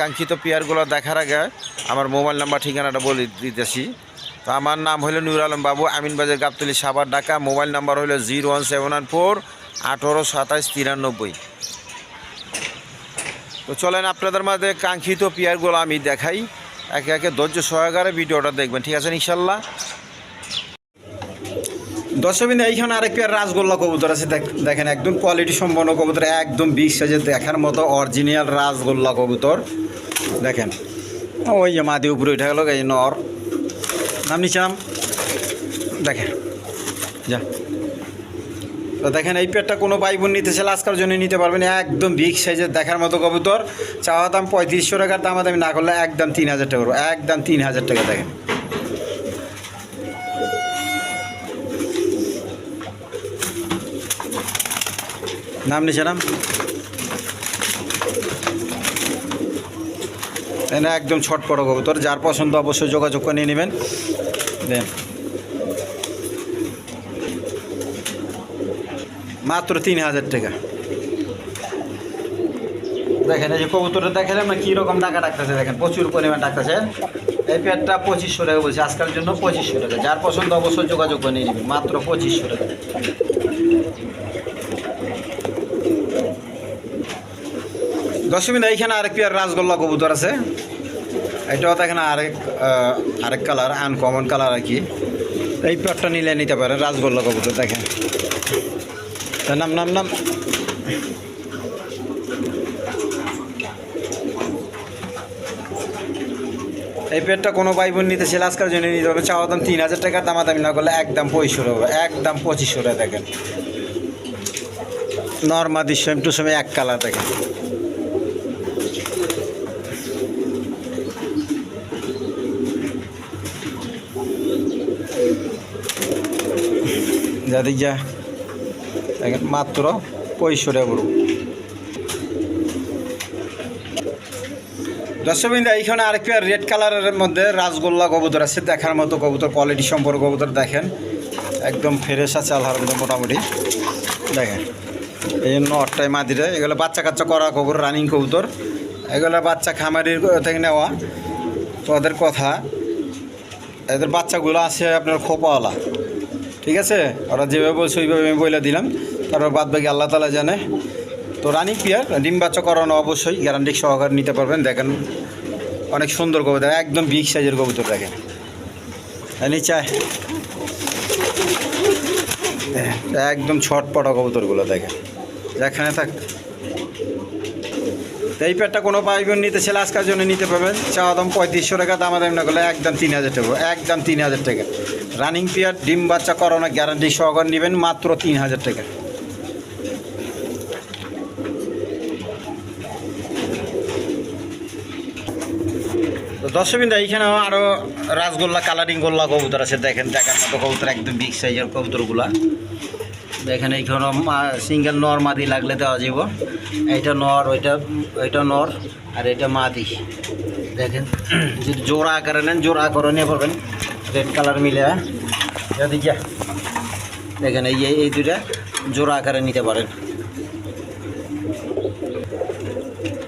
কাঙ্ক্ষিত পেয়ারগুলো দেখার আগে আমার মোবাইল নাম্বার ঠিকানাটা বলে দিতেছি। তো আমার নাম হলো নুর আলম বাবু, আমিনবাজার গাবতলি সাবার ঢাকা। মোবাইল নাম্বার হলো zero one seven one four আঠেরো সাতাশ তিরানব্বই। তো চলেন আপনাদের মাঝে কাঙ্ক্ষিত পেয়ারগুলো আমি দেখাই। একে একে ধৈর্য সহকারে ভিডিওটা দেখবেন, ঠিক আছে ইনশাল্লাহ? দর্শকবিন্দু, এইখানে আরেক পেয়ার রাজগোল্লা কবুতর আছে, দেখ- দেখেন একদম কোয়ালিটি সম্পন্ন কবুতর, একদম বিগ সাইজের দেখার মতো অরিজিনাল রাজগোল্লা কবুতর। দেখেন, ওই যে মাদি উপরে উঠে গেল, এই নর। নাম নিচাম দেখেন, যা। তো দেখেন, এই পেয়ারটা কোনো ভাই বোন নিতে চাইলে আজকাল জন্য নিতে পারবেন, একদম বিগ সাইজের দেখার মতো কবুতর। চাওয়া দাম পঁয়ত্রিশশো টাকার দাম দামি না করলে একদম তিন হাজার টাকা করব, একদম তিন হাজার টাকা, দেখেন। নাম নিচে নাম। এনে একদম ছটপট কবুতর যার পছন্দ, অবশ্যই যোগাযোগ করে নিয়ে নেবেন। মাত্র তিন হাজার টাকা। দেখেন, এই যে কবুতরটা দেখালাম না, কীরকম টাকা ডাকতেছে, দেখেন, প্রচুর পরিমাণ ডাকতেছে। এই পেয়ারটা পঁচিশশো টাকা বলছে আজকাল জন্য পঁচিশশো টাকা। যার পছন্দ, অবশ্যই যোগাযোগ করে নিয়ে নেবেন, মাত্র পঁচিশশো টাকা। দশমিন এইখানে আরেক পেয়ার রাজগোল্লা কবুতর আছে। এটাও দেখেন আরেক আরেক কালার আনকমন কালার আর কি। এই পেয়ারটা নিলে নিতে পারেন রাজগোল্লা কবুতর, দেখেন। নাম নাম নাম। এই পেটটা কোনো ভাই বোন নিতে ছিল আজকের জন্য নিতে হবে। চাওয়া দাম তিন হাজার টাকার দামাদামি না করলে একদম পঁয়ষট্টি হবে। একদম পঁচিশশো দেখেন। নর্মাদি, সেম টু সেম এক কালার দেখেন। যাদি যা দেখেন মাত্র পঁয়ষট্টি পড়ব। দর্শকবিন্দু এইখানে আরেক রেড কালারের মধ্যে রাসগোল্লা কবুতর আছে, দেখার মতো কবুতর কোয়ালিটি সম্পর্ক কবুতর দেখেন। একদম ফ্রেশ আছে, আলহামদুলিল্লাহ, মোটামুটি। দেখেন, এই জন্য অট্টাই মাদিরে, এগুলো বাচ্চা কাচ্চা করা কবুতর রানিং কবুতর। এগুলো বাচ্চা খামারির থেকে নেওয়া। তো ওদের কথা, এদের বাচ্চাগুলো আছে আপনার খোপাওয়ালা। ঠিক আছে? ওরা যেভাবে বলছে, ওইভাবে আমি বলে দিলাম। তারপর বাদ বাকি আল্লাহ তালা জানে। তো রানি পিয়ার ডিম বাচ্চা করানো অবশ্যই গ্যারান্টি সহকারে নিতে পারবেন। দেখেন, অনেক সুন্দর কবুতর একদম বিগ সাইজের কবুতর দেখেন। নিচায় একদম ছটপটা কবুতরগুলো দেখেন। যেখানে থাক। তো এই পেটটা কোনো পাইবেন নিতে ছেলে আজকের জন্য নিতে পারবেন। চাওয়া দাম পঁয়ত্রিশশো টাকা, দাম দাম না করলে একদম তিন হাজার টাকা, একদম তিন হাজার টাকা। রানিং পিয়ার ডিম বাচ্চা, করোনা গ্যারান্টি সহকারে নেবেন মাত্র তিন হাজার টাকা। তো এইখানে আরও রাসগোল্লা, কালারিং গোল্লা কবুতর আছে, দেখেন, দেখার মতো কবুতর, একদম বিগ সাইজের কবুতরগুলা। দেখেন এইখানে সিঙ্গেল নর্মাদি লাগলে দেওয়া যাব এইটা নর, ওইটা ওইটা নর আর এটা মাদি। দেখেন, যদি জোড়া আকারে নেন, জোড়া আকারে নিয়ে পারবেন রেড কালার মিলে যদি যা। দেখেন, এই এই দুইটা জোড়া আকারে নিতে পারেন।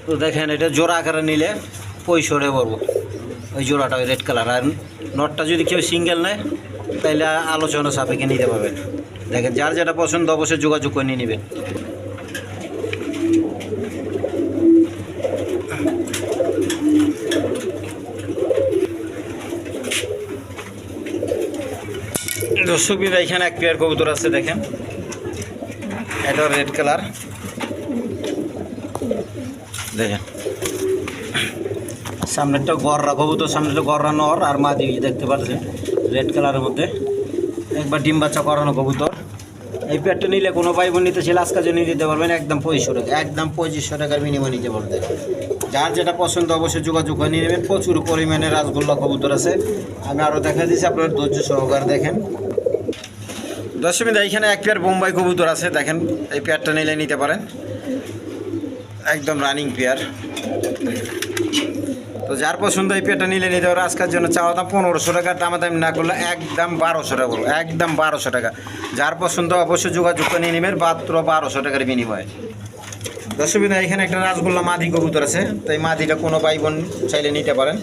তো দেখেন, এটা জোড়া আকারে নিলে পঁয়ষট্টি পড়ব ওই জোড়াটা ওই রেড কালার আর নটটা যদি কেউ সিঙ্গেল নেয় তাহলে আলোচনা সাপেক্ষে নিতে পারবেন। দেখেন, যার যেটা পছন্দ, অবশ্যই যোগাযোগ করে নিয়ে নেবেন। দর্শক বিন্দু এখানে এক পেয়ার কবুতর আছে, দেখেন। এটা রেড কালার দেখেন। সামনেরটা গররা কবুতর সামনেটা গররা নর আর মা মাদি দেখতে পাচ্ছেন রেড কালারের মধ্যে। একবার ডিম বাচ্চা করানো কবুতর। এই পেয়ারটা নিলে কোনো ভাই বোন নিতে ছিল আজকাল জন্য দিতে পারবেন, একদম পঁচিশশো টাকা, একদম পঁচিশশো টাকার বিনিময় নিতে পারবেন। যার যেটা পছন্দ, অবশ্যই যোগাযোগ করে নিয়ে নেবেন। প্রচুর পরিমাণে রাসগোল্লা কবুতর আছে। আমি আরও দেখা দিচ্ছি আপনার ধৈর্য সহকার দেখেন। দশমিদা এখানে এক পেয়ার বোম্বাই কবুতর আছে, দেখেন, এই পেয়ারটা নিলে নিতে পারেন। একদম রানিং পেয়ার। তো যার পছন্দ এই পেয়ারটা নিলে নিতে পারে। আজকের জন্য চাওয়া দাম পনেরোশো টাকা, দামাদামি না করলে একদম বারোশো টাকা বলব, একদম বারোশো টাকা। যার পছন্দ অবশ্যই যোগাযোগ করে নিয়ে নেবেন, মাত্র বারোশো টাকার বিনিময়ে। দশমিদা এখানে একটা রাসগোল্লা মাদি কবুতর আছে, তো এই মাদিটা কোনো ভাই বোন চাইলে নিতে পারেন।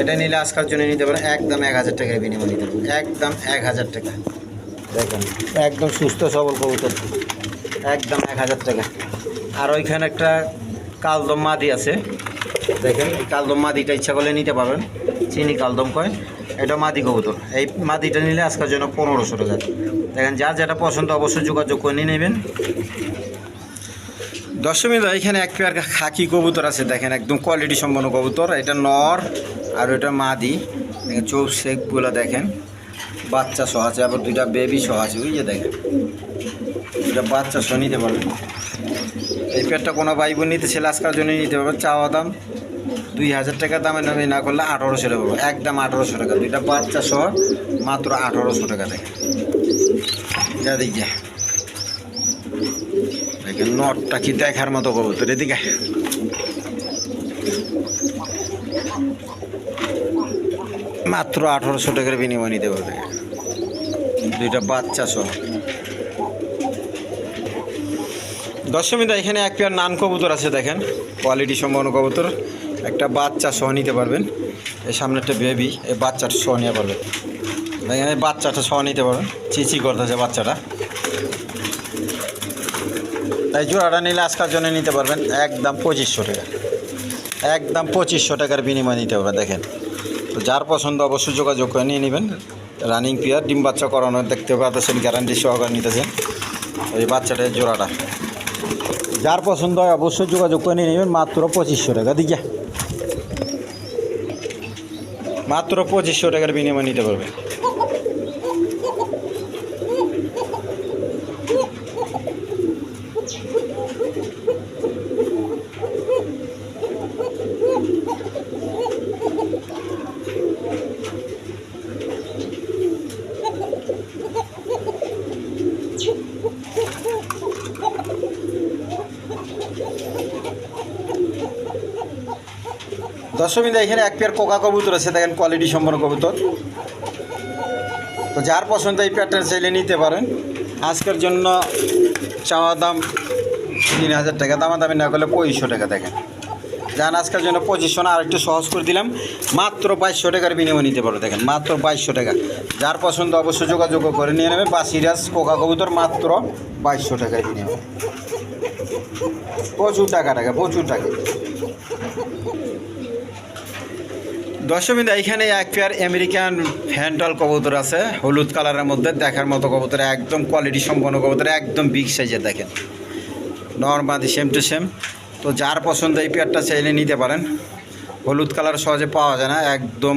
এটা নিলে আজকাল জন্য নিতে পারেন, একদম এক হাজার টাকার বিনিময় নিতে পারেন একদম এক হাজার টাকা। দেখেন, একদম সুস্থ সবল কবুতর। একদম এক হাজার টাকা। আর ওইখানে একটা কালদম মাদি আছে। দেখেন কালদম মাদিটা ইচ্ছা করলে নিতে পারবেন। চিনি কালদম কয়, এটা মাদি কবুতর। এই মাদিটা নিলে আজকের জন্য পনেরোশো টাকা। দেখেন, যার যেটা পছন্দ অবশ্যই যোগাযোগ করে নিয়ে নেবেন। দশমীদা এখানে এক পেয়ার খাকি কবুতর আছে। দেখেন, একদম কোয়ালিটি সম্পন্ন কবুতর। এটা নর আর ওটা মাদি। দেখেন, চোখ শেকগুলো দেখেন। বাচ্চা সহ আছে, আবার দুইটা বেবি সহ আছে যে দেখেন। দুইটা বাচ্চা সহ নিতে পারবে এই পেয়ারটা কোনো ভাই বোন নিতে ছেলে আজকাল জন্য নিতে পারবে চাওয়া দাম দুই হাজার টাকা দামে দামে না করলে আঠারোশো টাকা পড়বে একদম আঠারোশো টাকা। দুইটা বাচ্চা সহ মাত্র আঠারোশো টাকা দেখেন। যা দিকে দেখেন, নটটা কি দেখার মতো কবুতর। এদিকে মাত্র আঠারোশো টাকার বিনিময় নিতে পারবে। দুইটা বাচ্চা সহ। দশমীদা এখানে এক পেয়ার নান কবুতর আছে, দেখেন। কোয়ালিটি সম্পন্ন কবুতর। একটা বাচ্চা সহ নিতে পারবেন। এই সামনে একটা বেবি এই বাচ্চাটা সহ নিতে পারবেন। দেখেন, এই বাচ্চাটা সহ নিতে পারবেন। চিচি করতেছে বাচ্চাটা। তাই জোড়াটা নিলে আজকার জন্য নিতে পারবেন একদম পঁচিশশো টাকা। একদম পঁচিশশো টাকার বিনিময় নিতে পারবেন, দেখেন। তো যার পছন্দ অবশ্যই যোগাযোগ করে নিয়ে নেবেন। রানিং পিয়ার, ডিম বাচ্চা করানো দেখতে পাচ্ছেন গ্যারান্টি সহকারে নিতেছেন। ওই বাচ্চাটার জোড়াটা। যার পছন্দ হয় অবশ্যই যোগাযোগ করে নিয়ে নেবেন, মাত্র পঁচিশশো টাকা। দিকে। মাত্র পঁচিশশো টাকার বিনিময় নিতে পারবে দশমীদা এখানে এক পেয়ার কোকা কবুতর আছে, দেখেন কোয়ালিটি সম্পন্ন কবুতর। তো যার পছন্দ এই পেয়ারটা চাইলে নিতে পারেন। আজকের জন্য চাওয়া দাম তিন হাজার টাকা দামা দামি না করলে পঁচিশশো টাকা, দেখেন। যান আজকের জন্য পঁচিশশো না আরেকটু সহজ করে দিলাম, মাত্র বাইশশো টাকার বিনিময় নিতে পারো, দেখেন, মাত্র বাইশশো টাকা। যার পছন্দ অবশ্যই যোগাযোগ করে নিয়ে নেবে, বা সিরাজ কোকা কবুতর মাত্র বাইশশো টাকায় বিনিময়। প্রচুর টাকা টাকা, প্রচুর টাকা। দশমীদা এখানে এক পেয়ার আমেরিকান ফ্যান্টাল কবুতর আছে, হলুদ কালারের মধ্যে, দেখার মতো কবুতর, একদম কোয়ালিটি সম্পন্ন কবুতর, একদম বিগ সাইজের দেখেন। নর্মাদি সেম টু সেম তো যার পছন্দ এই পেয়ারটা চাইলে নিতে পারেন। হলুদ কালার সহজে পাওয়া যায় না, একদম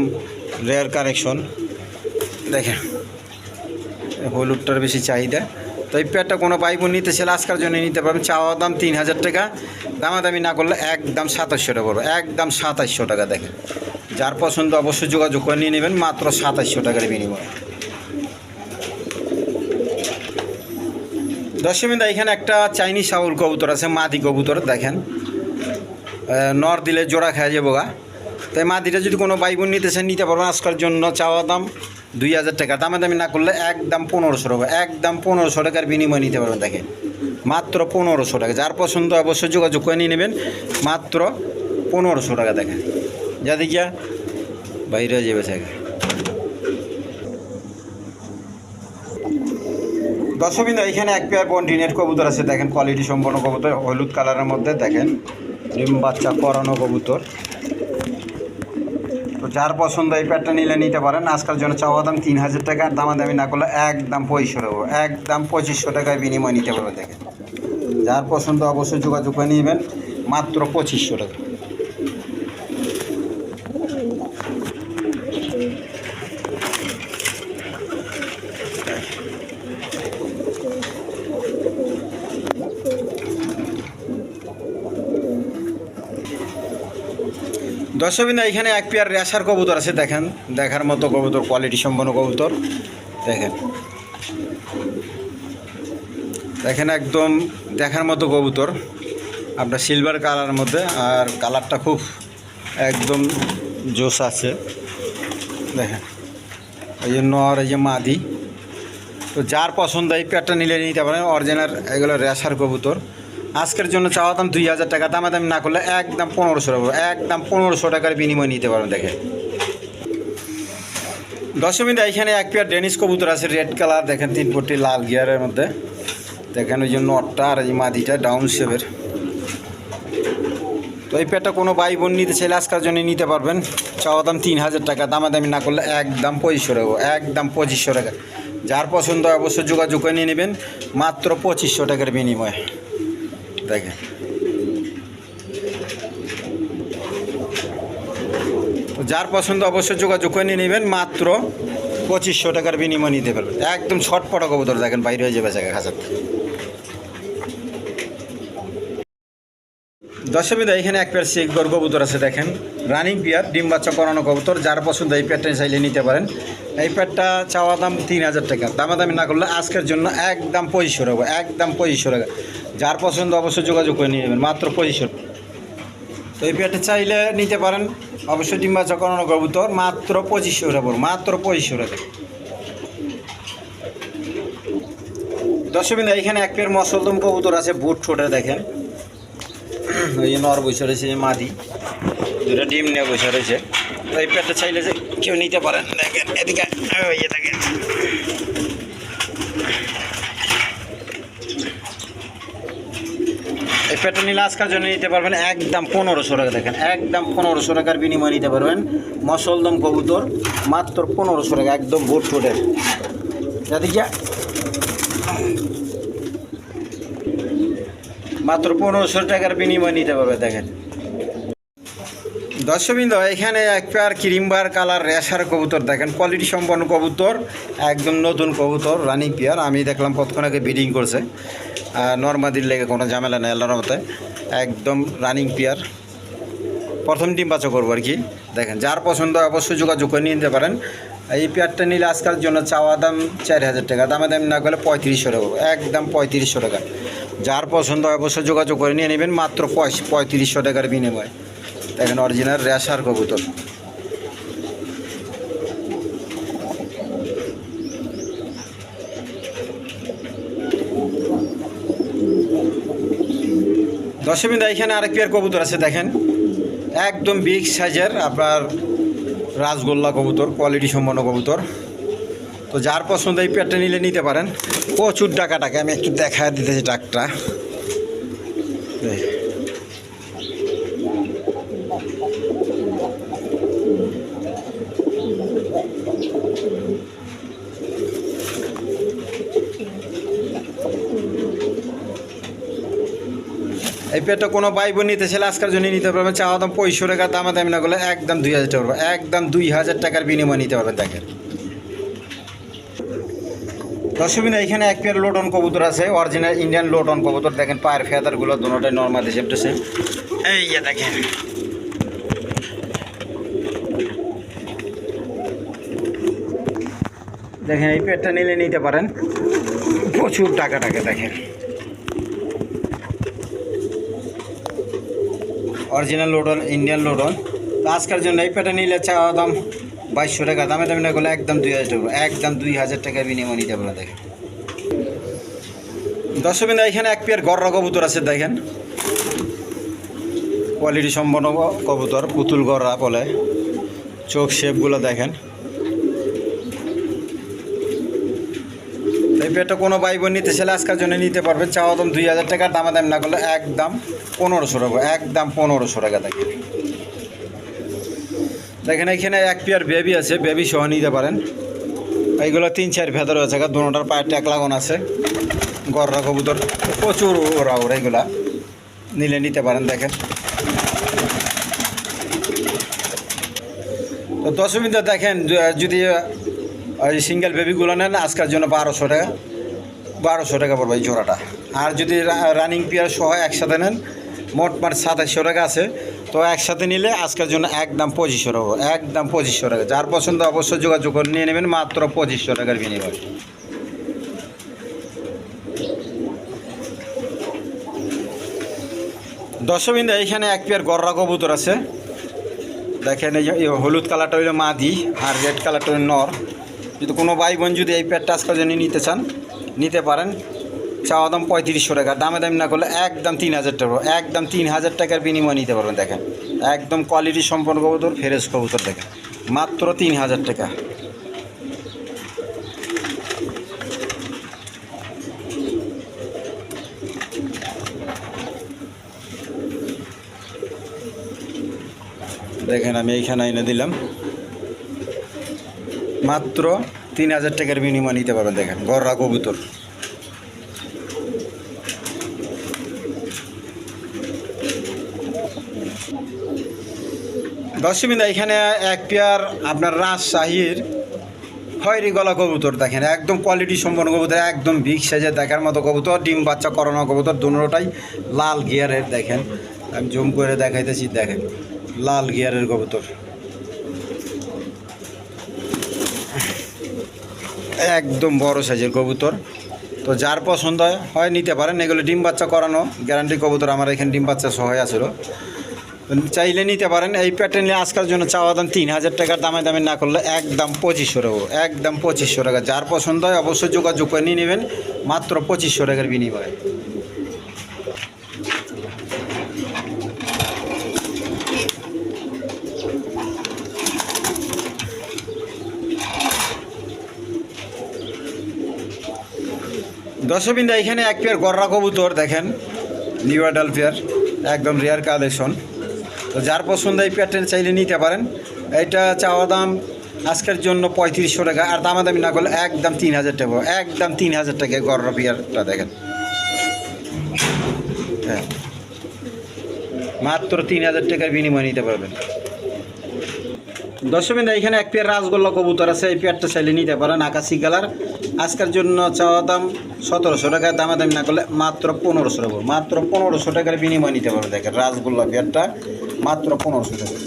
রেয়ার কালেকশন দেখেন, হলুদটার বেশি চাহিদা। তো এই পেয়ারটা কোনো বাইক নিতে চাইলে আজকার জন্য নিতে পারবেন চাওয়া দাম তিন হাজার টাকা, দামাদামি না করলে একদম সাতাশশো টাকা পড়বে একদম সাতাশশো টাকা দেখেন। যার পছন্দ অবশ্যই যোগাযোগ করে নিয়ে নেবেন, মাত্র সাতাশশো টাকার বিনিময়ে। দশমীদা এখানে একটা চাইনিজ সাউল কবুতর আছে, মাদি কবুতর, দেখেন। নর দিলে জোড়া খায় যাব গা। তাই মাদিটা যদি কোনো ভাই বোন নিতে চান নিতে পারবেন আজকাল জন্য চাওয়া দাম দুই হাজার টাকা। দামে দামি না করলে একদম পনেরোশো টাকা, একদম পনেরোশো টাকার বিনিময় নিতে পারবেন, দেখেন। মাত্র পনেরোশো টাকা। যার পছন্দ অবশ্যই যোগাযোগ করে নিয়ে নেবেন, মাত্র পনেরোশো টাকা, দেখেন। যা দেখিয়া বাইরে যাবে জায়গা দর্শকবিন্দু, এখানে এক পেয়ার কন্টিনেন্ট কবুতর আছে, দেখেন কোয়ালিটি সম্পন্ন কবুতর, হলুদ কালারের মধ্যে, দেখেন। ডিম বাচ্চা করানো কবুতর। তো যার পছন্দ এই প্যাডটা নিলে নিতে পারেন। আজকাল জন্য চাওয়া দাম তিন হাজার টাকা দামাদামি না করলে একদম পঁচিশশো টাকা একদম পঁচিশশো টাকায় বিনিময় নিতে পারবে, দেখেন। যার পছন্দ অবশ্যই যোগাযোগ করে নেবেন, মাত্র পঁচিশশো টাকা। দর্শকবিন্দু, এখানে এক পেয়ার রেশার কবুতর আছে, দেখেন। দেখার মতো কবুতর কোয়ালিটি সম্পন্ন কবুতর। দেখেন। দেখেন একদম দেখার মতো কবুতর। আপনার সিলভার কালারের মধ্যে, আর কালারটা খুব একদম জোস আছে। দেখেন। এই যে নর, এই যে মাদি। তো যার পছন্দ, এই পেয়ারটা নিলে নিতে পারেন। অরিজিনাল এগুলো রেশার কবুতর। আজকের জন্য চাওয়া দাম দুই হাজার টাকা, দামাদামি না করলে একদম পনেরোশো টাকা একদম পনেরোশো টাকার বিনিময় নিতে পারবেন দেখে দশমিন এখানে এক পেয়ার ডেনিস কবুতর আছে রেড কালার দেখেন, তিন ফুটি লাল গিয়ারের মধ্যে। দেখেন, ওই যে নটটা আর এই মাদিটা ডাউন শেপের তো এই পেয়ারটা কোনো ভাই বোন নিতে চাইলে আজকের জন্য নিতে পারবেন। চাওয়া দাম তিন হাজার টাকা, দামাদামি না করলে একদম পঁচিশশো টাকা, একদম পঁচিশশো টাকা। যার পছন্দ অবশ্যই যোগাযোগ করে নিয়ে নেবেন, মাত্র পঁচিশশো টাকার বিনিময়ে। দেখেন। যার পছন্দ অবশ্যই যোগাযোগ করে নিয়ে নেবেন, মাত্র পঁচিশশো টাকার বিনিময় নিতে পারবেন। একদম ছটপটা কবুতর দেখেন, বাইরে হয়ে যাবে জায়গা খাঁচার। দশমিদা এখানে এক পেয়ার শিখ গর কবুতর আছে, দেখেন। রানিং পেয়ার, ডিম বাচ্চা করানো কবুতর, যার পছন্দ এই পেয়ারটা চাইলে নিতে পারেন। এই পেয়ারটা চাওয়া দাম তিন হাজার টাকা। দামাদামি না করলে আজকের জন্য একদম পঁচিশশো টাকা, একদম পঁচিশশো টাকা। যার পছন্দ অবশ্যই যোগাযোগ করে নিয়ে নেবেন মাত্র পঁচিশশো তো এই পেয়ারটা চাইলে নিতে পারেন অবশ্যই ডিম বাচ্চা করানো কবুতর মাত্র পঁচিশশো টাকা মাত্র পঁচিশশো টাকা দশমিদা এখানে এক পেয়ার মসলদম কবুতর আছে বুট ঠোঁটে দেখেন। ওই যে নর বসে রয়েছে যে মাদি দুটো ডিম নিয়ে বসে রয়েছে। তো এই পেটটা চাইলে যে কেউ নিতে পারেন। দেখেন এদিকে ওই যে দেখেন। পেটটা নিলে আজকের জন্য নিতে পারবেন একদম পনেরোশো টাকা দেখেন, একদম পনেরোশো টাকার বিনিময়ে নিতে পারবেন। মসলদম কবুতর, মাত্র পনেরোশো টাকা, একদম বুট ফুটের মাত্র পনেরোশো টাকার বিনিময় নিতে পারবে, দেখেন। দর্শকবৃন্দ, এখানে এক পেয়ার ক্রিমবার কালার রেশার কবুতর দেখেন কোয়ালিটি সম্পন্ন কবুতর, একদম নতুন কবুতর, রানিং পেয়ার। আমি দেখলাম কতক্ষণ আগে বিডিং করছে। নর্মাদির লেগে কোনো ঝামেলা নেই আল্লাহর মতে একদম রানিং পেয়ার প্রথম ডিম বাচ্চা করব আর কি। দেখেন, যার পছন্দ অবশ্যই যোগাযোগ করে নিয়ে নিতে পারেন। এই পেয়ারটা নিলে আজকাল জন্য চাওয়া দাম চার হাজার টাকা, দামে দাম না করলে পঁয়ত্রিশশো টাকা একদম পঁয়ত্রিশশো টাকা। যার পছন্দ অবশ্যই যোগাযোগ করে নিয়ে নেবেন, মাত্র পঁয়ত্রিশশো টাকার বিনিময়। দেখেন অরিজিনাল রেশার কবুতর। দশমিদা এখানে আরেক পেয়ার কবুতর আছে, দেখেন। একদম বিগ সাইজের আপনার রাসগোল্লা কবুতর কোয়ালিটি সম্পন্ন কবুতর। তো যার পছন্দ এই পেয়ারটা নিলে নিতে পারেন। প্রচুর ডাকা টাকা আমি একটু দেখা দিতেছি টাকটা এই পেটটা কোনো ভাই বোন নিতে ছেলে আজকের জন্য নিতে পারবেন। চাওয়া দাম পঁয়ষট্টি টাকা, দামা দামি না করলে একদম দুই হাজার টাকা। একদম দুই হাজার টাকার বিনিময় নিতে পারবেন, দেখেন। দশমিনা এখানে এক পেয়ার লোটন কবুতর আছে অরিজিনাল ইন্ডিয়ান লোটন কবুতর। দেখেন পায়ের ফেদারগুলো দুটোটাই নর্মাল হিসেবটেছে এই যে দেখেন। দেখেন, এই পেয়ারটা নিলে নিতে পারেন। প্রচুর টাকা টাকা, দেখেন। অরিজিনাল লোডন ইন্ডিয়ান লোডন তো আজকের জন্য এই প্যাটার্ন নিলে চাওয়া দাম বাইশশো টাকা, দামে দামে না একদম দুই হাজার টাকা, একদম দুই হাজার টাকা বিনিময় নিতে পারে, দেখেন। দর্শকবিন্দু এখানে এক পেয়ার গররা কবুতর আছে, দেখেন। কোয়ালিটি সম্পন্ন কবুতর, পুতুল গররা বলে। চোখ শেপগুলো দেখেন। পেটটা কোনো ভাই বোন নিতে চাইলে আজকের জন্য নিতে পারবেন। চাওয়া দাম দুই হাজার টাকা, দামা দাম না করলে একদম পনেরোশো টাকা, একদম পনেরোশো টাকা দেখেন দেখেন, এখানে এক পেয়ার বেবি আছে বেবি সহ নিতে পারেন। এইগুলো তিন, চার ভেতর আছে দুটার পায়ের ট্যাক লাগান আছে। গররা কবুতর, প্রচুর ওরা ওরা এগুলা নিলে নিতে পারেন, দেখেন। তো দশমিতে দেখেন, যদি ওই সিঙ্গেল বেবিগুলো নেন, আজকের জন্য বারোশো টাকা। বারোশো টাকা পড়বে এই জোড়াটা। আর যদি রানিং পেয়ার সহ একসাথে নেন, মোট মার সাতাশশো টাকা আছে। তো একসাথে নিলে আজকের জন্য একদম পঁচিশশো টাকা একদম পঁচিশশো টাকা। যার পছন্দ অবশ্যই যোগাযোগ করে নিয়ে নেবেন মাত্র পঁচিশশো টাকার বিনিময়। দর্শকবৃন্দ এইখানে এক পেয়ার গররা কবুতর আছে। দেখেন এই হলুদ কালারটা হইল মাদি আর রেড কালারটা হইল নর। যদি কোনো ভাই বোন যদি এই পেয়ারটা আজকের জন্য নিতে চান, নিতে পারেন। চাওয়া দাম পঁয়ত্রিশশো টাকা। দামে দামি না করলে একদম তিন হাজার টাকা একদম তিন হাজার টাকার বিনিময় নিতে পারবেন, দেখেন। একদম কোয়ালিটি সম্পন্ন কবুতর ফ্রেশ কবুতর, দেখেন। মাত্র তিন হাজার টাকা। দেখেন, আমি এইখানে এনে দিলাম। মাত্র তিন হাজার টাকার বিনিময় নিতে পারবেন, দেখেন, গররা কবুতর। দশমিন্দা এখানে এক পেয়ার আপনার রাজশাহীর খয়েরি গলা কবুতর, দেখেন, একদম কোয়ালিটি সম্পন্ন কবুতর, একদম বিগ সাইজের দেখার মতো কবুতর, ডিম বাচ্চা করোনা কবুতর, দুটোটাই লাল গিয়ারের দেখেন, আমি জুম করে দেখাইতেছি, দেখেন, লাল গিয়ারের কবুতর। একদম বড় সাইজের কবুতর। তো যার পছন্দ হয় নিতে পারেন। এগুলো ডিম বাচ্চা করানো গ্যারান্টি কবুতর আমার এখানে ডিম বাচ্চা সহায় আছিল চাইলে নিতে পারেন। এই প্যাটার্ন নিয়ে আজকের জন্য চাওয়া দাম তিন হাজার টাকার দামে দামে না করলে একদম পঁচিশশো টাকা, একদম পঁচিশশো টাকা। যার পছন্দ হয় অবশ্যই যোগাযোগ করে নিয়ে নেবেন। মাত্র পঁচিশশো টাকার বিনিময়ে। দর্শকবিন্দা, এখানে এক পেয়ার গররা কবুতর, দেখেন নিউ অ্যাডাল পেয়ার একদম রেয়ার কালেকশন তো যার পছন্দ এই পেয়ারটা চাইলে নিতে পারেন। এইটা চাওয়া দাম আজকের জন্য পঁয়ত্রিশশো টাকা, আর দামাদামি না করলে একদম তিন হাজার টাকা, একদম তিন হাজার টাকা গররা পেয়ারটা দেখেন। হ্যাঁ। মাত্র তিন হাজার টাকার বিনিময় নিতে পারবেন। দর্শকবিন্দা এখানে এক পেয়ার রাসগোল্লা কবুতর আছে, এই পেয়ারটা চাইলে নিতে পারেন, আকাশি কালার। আজকের জন্য চাওয়া দাম সতেরোশো টাকা, দামাদামি না করলে মাত্র পনেরোশো টাকা। মাত্র পনেরোশো টাকার বিনিময় নিতে পারবেন, দেখেন রাসগোল্লা পেয়ারটা, মাত্র পনেরোশো টাকা।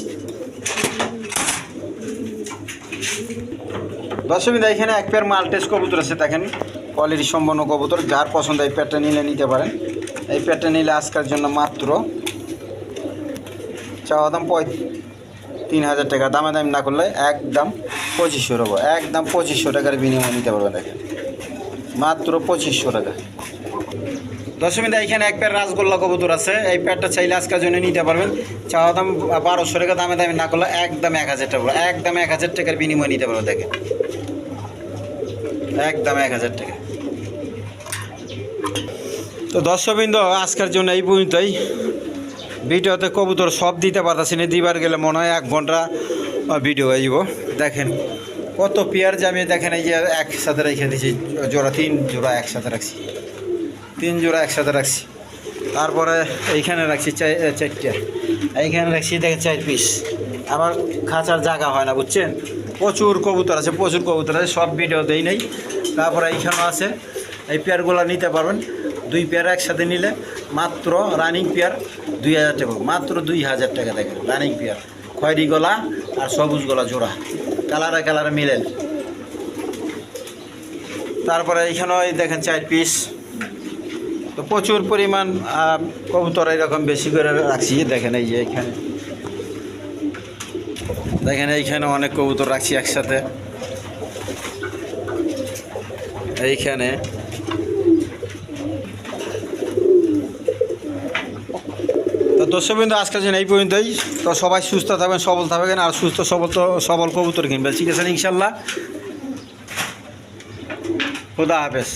দর্শকবিন্দা এখানে এক পেয়ার মালটেস কবুতর আছে, দেখেন, কোয়ালিটি সম্পন্ন কবুতর, যার পছন্দ এই পেয়ারটা নিলে নিতে পারেন। এই পেয়ারটা নিলে আজকের জন্য মাত্র চাওয়া দাম পঁয় তিন হাজার টাকা। দামে দাম না করলে একদম পঁচিশশো টাকা একদম পঁচিশশো টাকার বিনিময় নিতে পারবেন দেখেন। মাত্র পঁচিশশো টাকা। দশমীদা এখানে এক পেয়ার রাসগোল্লা কবুতর আছে। এই পেয়ারটা চাইলে আজকের জন্য নিতে পারবেন। চাওয়া দাম বারোশো টাকা, দামে দামে না করলে একদম এক হাজার টাকা। একদম এক হাজার টাকার বিনিময় নিতে পারবেন দেখেন। একদম এক হাজার টাকা। তো দর্শকবৃন্দ আজকের জন্য এই পর্যন্তই। ভিডিওতে কবুতর সব দিতে পারতাছি না দিবার গেলে মনে হয় এক ঘণ্টা ভিডিও হয়ে যাব। দেখেন, কত পেয়ার জামিয়ে দেখেন এই যে একসাথে রেখে দিয়েছি, জোড়া, তিন জোড়া একসাথে রাখছি। তিন জোড়া একসাথে রাখছি। তারপরে এইখানে রাখছি চারটে। এইখানে রাখছি, দেখেন, চার পিস আবার খাঁচার জায়গা হয় না, বুঝছেন? প্রচুর কবুতর আছে, প্রচুর কবুতর আছে, সব ভিডিও দেই নেই। তারপরে এইখানেও আছে। এই পেয়ারগুলো নিতে পারবেন। দুই পেয়ার একসাথে নিলে মাত্র রানিং পেয়ার দুই হাজার টাকা মাত্র দুই হাজার টাকা দেখেন রানিং পেয়ার খয়েরি গলা আর সবুজ গলা জোড়া। কালারে কালারে মিলেন তারপরে এইখানেও এই দেখেন চার পিস তো প্রচুর পরিমাণ কবুতর এরকম বেশি করে রাখছি। দেখেন, এই যে এখানে। দেখেন, এইখানে অনেক কবুতর রাখছি একসাথে। এইখানে দর্শকবৃন্দ আজকের জন্য এই পর্যন্তই। তো সবাই সুস্থ থাকবেন, সবল থাকবেন আর সুস্থ, সবল তো, সবল কবুতর কিনবেন। ঠিক আছে, ইনশাল্লাহ। খুদা হাফেজ।